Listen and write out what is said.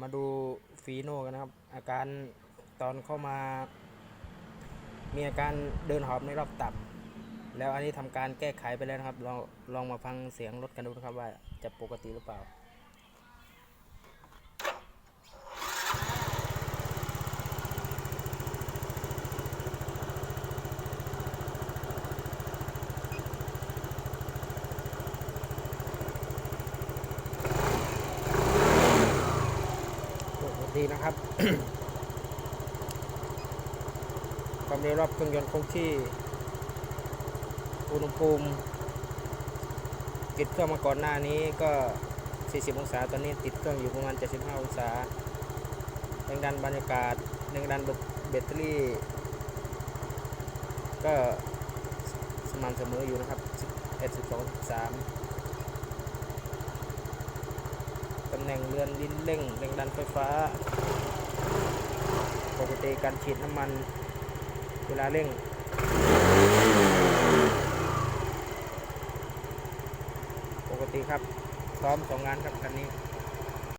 มาดูฟีโน่กันนะครับ อาการตอนเข้ามา มีอาการเดินหอบในรอบต่ำแล้วอันนี้ทำการแก้ไขไปแล้วนะครับ ลองลองมาฟังเสียงรถกันดูนะครับว่าจะปกติหรือเปล่า ปกตินะครับ ความเร็วรอบเครื่องยนต์คงที่ อุณหภูมิติดเครื่องมาก่อนหน้านี้ก็ 40 องศา ตอนนี้ติดเครื่องอยู่ประมาณ 75 องศาแรงดันบรรยากาศแรงดันแบตเตอรี่ ก็สม่ำเสมออยู่นะครับ 11 12 13 ตำแหน่งเรือนลิ้นเร่งแรงดันไฟฟ้า ปกติการฉีดน้ำมันเวลาเร่ง ปกติครับพร้อมสองงานครับคันนี้